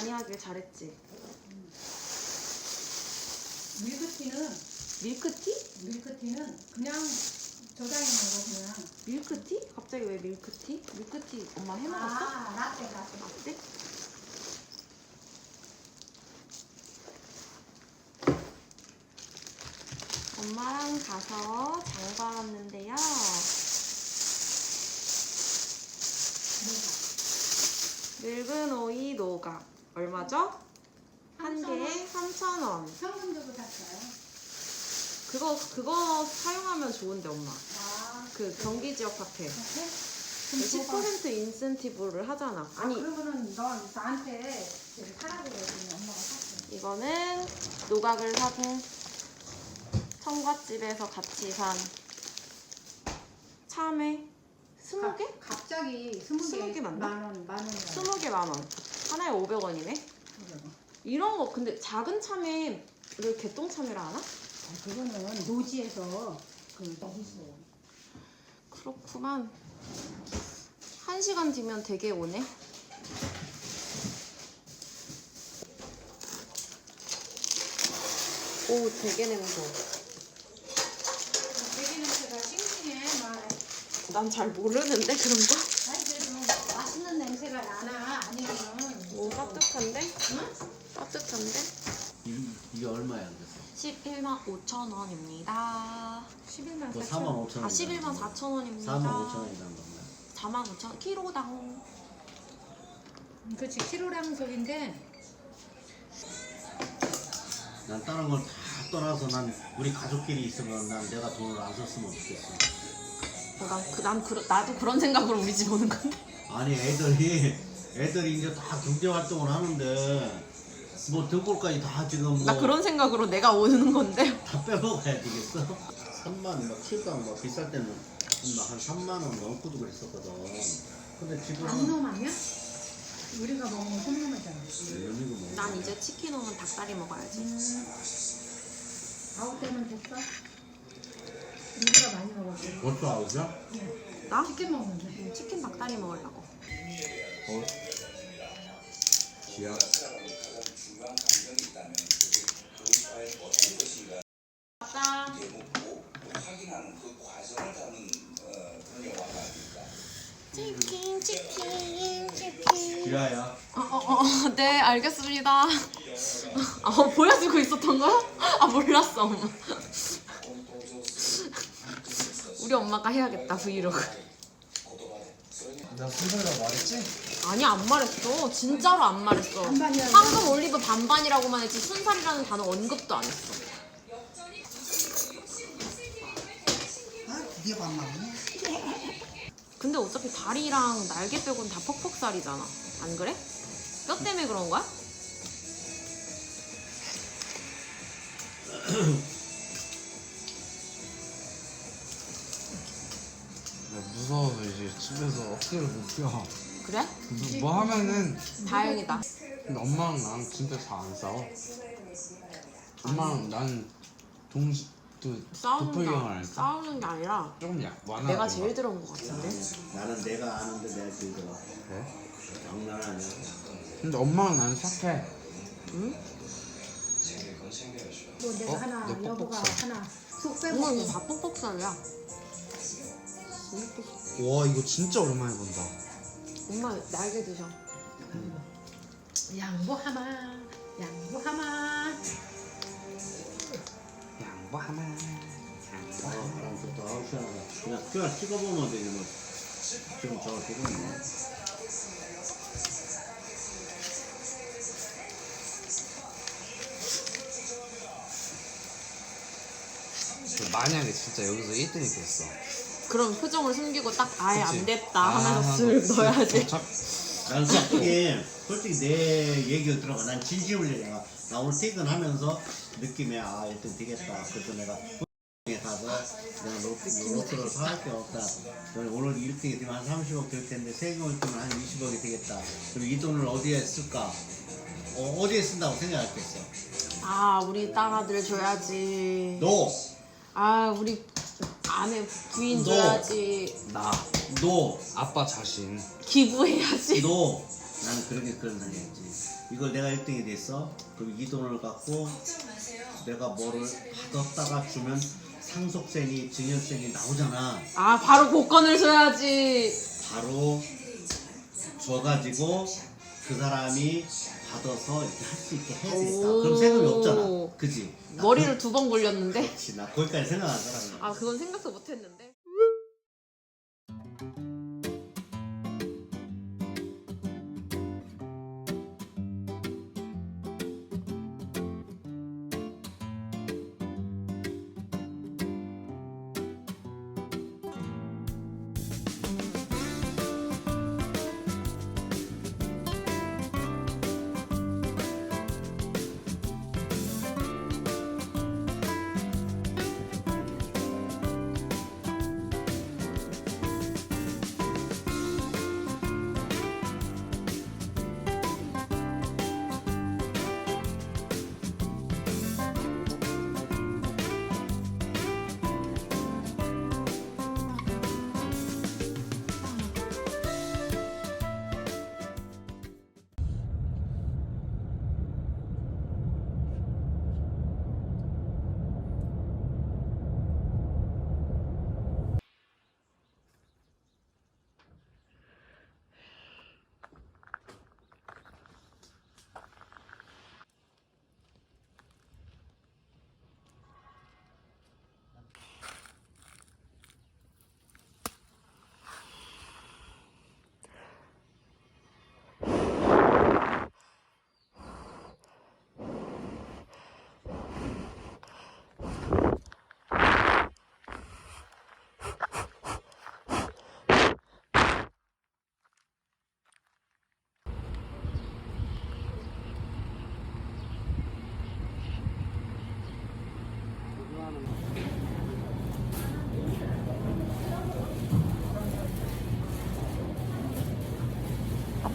많이 하길 잘했지. 밀크티는 밀크티? 밀크티는 그냥 저장해 놓고 그냥 밀크티? 갑자기 왜 밀크티? 밀크티 엄마 해 먹었어? 아 라떼 라떼 어때? 엄마랑 가서 장 봐 왔는데요. 늙은 오이 노각 얼마죠? 한 개에 3,000원. 현금적으로 샀어요 그거 그거 사용하면 좋은데 엄마. 아 그 경기 지역? 그럼 줘봐. 10% 인센티브를 하잖아. 아 아니 그러면은 너 나한테 사라고 그랬더니 엄마가 샀어 이거는 노각을 사고 청과집에서 같이 산 참외 20개? 갑자기 스무 스무 개개 맞나? 만 원 만 원 20개 만 원. 하나에 500원이네. 이런 거 근데 작은 참외를 개똥 참외라 하나? 그거는 노지에서 그 어딨어 그렇구만. 한 시간 뒤면 되게 오네. 오, 되게 냄새. 되게 냄새가 싱싱해 말난잘 모르는데 그런 거? 아니 그래도 맛있는 냄새가 나나 아니면은 오, 따뜻한데? 따뜻한데? 이, 이게 얼마야 그래서? 11만 5천 원입니다. 11만 뭐 4천 4만 5천 원. 아, 11만 4천 원입니다. 4만 5천 원이라는 건가요? 4만 5천 원. 키로당. 그렇지 키로량 속인데 난 다른 걸 다 떠나서 난 우리 가족끼리 있으면 난 내가 돈을 안 썼으면 좋겠어. 어, 난, 그, 난 그, 나도 그런 생각으로 우리 집 오는 건데. 아니 애들이 애들이 이제 다 경제 활동을 하는데 뭐 등골까지 다 지금 뭐 나 그런 생각으로 내가 오는 건데. 다 빼먹어야 되겠어? 3만 막 킬당 막 비쌀 때는 막한 3만 원 넘고도 그랬었거든. 근데 지금 암놈 아니야? 우리가 먹는 연이고 뭐. 난 이제 치킨 오면 닭다리 먹어야지. 음. 아홉 대면 됐어? 우리가 많이 먹었지 벌써 아웃이야? 나? 치킨 먹는데 음, 치킨 닭다리 먹으려고. 어? 지야. 맞다. 치킨, 치킨, 치킨. 지야야. 어, 어, 어, 네, 알겠습니다. 아, 보여주고 있었던 거야? 아, 몰랐어, 엄마. 우리 엄마가 해야겠다, 브이로그. 내가 순살이라고 말했지? 아니, 안 말했어. 진짜로 안 말했어. 황금 올리브 반반이라고만 했지, 순살이라는 단어 언급도 안 했어. 아 그게 반말이네 근데 어차피 다리랑 날개 빼고는 다 퍽퍽살이잖아. 안 그래? 뼈 때문에 그런 거야? 무서워서 이제 집에서 억지로 못 펴. 그래? 뭐, 뭐 하면은 다행이다. 근데 엄마랑 나랑 진짜 잘 안 싸워. 엄마랑 난 동시 그 싸우는 도플갱어 게, 알까? 싸우는 게 아니라 조금 약 완화. 내가 제일 들어온 것 같은데? 나는 내가 아는데 내가 제일 들어. 그래? 장난 아니야. 근데 엄마랑 나는 착해. 응? 뭐 내가 어? 하나 내 여보가 뻑뻑살. 하나 쏙 엄마 빼먹고 이거 다 뻑뻑살이야. 와 이거 진짜 오랜만에 본다. 엄마 날개 드셔. 양보하마 양보하마 양보하마. 아, 바람 좋다. 아우, 시원하다. 그냥 찍어보면 되지 뭐. 지금 저거 되고 있네. 만약에 진짜 여기서 1등이 됐어. 그럼 표정을 숨기고 딱 아예 그치? 안 됐다 아, 하면서 쓱 진짜 넣어야지. 참- 난 솔직히 솔직히 내 얘기를 들어가. 난 진심을 얘기해. 나 오늘 퇴근하면서 느낌에 아 1등 되겠다. 그래서 내가 에 가서 내가 로또, 로또를 사할 게 없다. 오늘 1등이 되면 한 30억 될 텐데 세금을 뜨면 한 20억이 되겠다. 그럼 이 돈을 어디에 쓸까? 어, 어디에 쓴다고 생각했겠어? 아 우리 딸 아들 줘야지. 너, 아 우리 아내 부인 너. 줘야지. 나 너, 아빠 자신. 기부해야지. 너, 나는 그렇게 그런 생각했지. 이걸 내가 1등이 됐어. 그럼 이 돈을 갖고 내가 뭐를 받았다가 주면 상속세니 증여세니 나오잖아. 아 바로 복권을 줘야지. 바로 줘가지고 그 사람이 받아서 이렇게 할 수 있게 해야 되겠다. 그럼 세금이 없잖아. 그지? 나 머리를 두 번 굴렸는데. 그렇지. 나 거기까지 생각 안 하더라고. 아 그건 생각도 못했는데.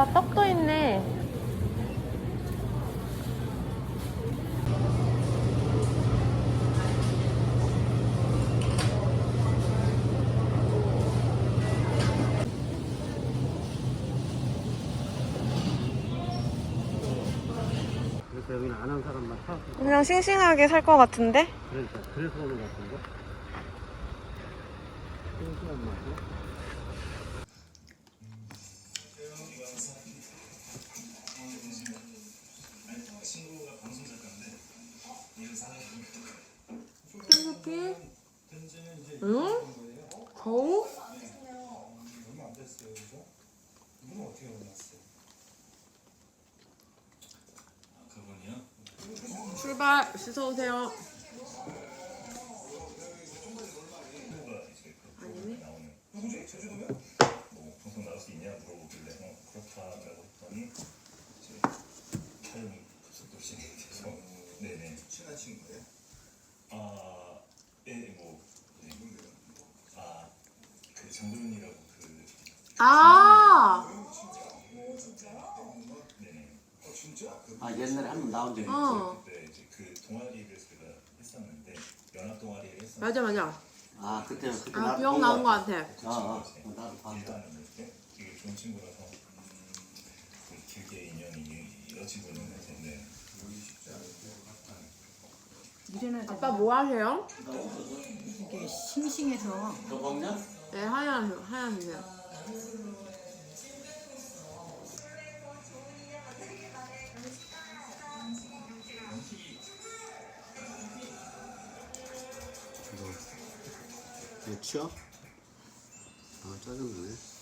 아빠 떡도 있네. 그래서 여기는 안 한 사람만 사. 그냥 싱싱하게 살 것 같은데? 그러니까 그래서 오는 것 같은데. 싱싱한 맛이. 핑크빛? 응? 거우? 출발 씻어오세요 아니네 뭐 방송 나갈 수 있냐 물어보길래 어, 그렇다라고 했더니 이제 촬영이 급속도로 진행돼서 네네 친한 친구예요? 아, 아예뭐 네. 아그 장도연이라고 그 아 네네 어 진짜? 그 아 옛날에 한번 나온 적이 있어. 어. 그때 이제 그 동아리를 제가 했었는데 연합 동아리를 했었는데 맞아 맞아 아 그때 그때 아 나도 기억 본 나는 것 같아. 같아 어, 어, 어, 나도 봤어. 일단은 되게 좋은 친구라서 음, 그 길게 인연이 이어지고는 텐데 이래나 아빠 뭐 하세요? 이게 싱싱해서 너 먹냐? 네 하얀 하얀 주세요 너 치워? 아짜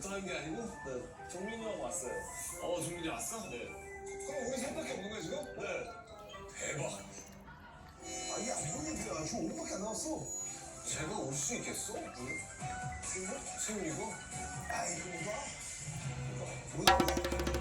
못하는 게 아니고 네 종민이 형 왔어요 어 종민이 왔어? 네 그럼 우리 셋밖에 없는 거야 지금? 네. 대박. 아니 안 보는 얘기야. 지금 5분밖에 안 남았어. 제가 올 수 있겠어? 왜? 세훈이가? 아이 이거 봐. 뭐야?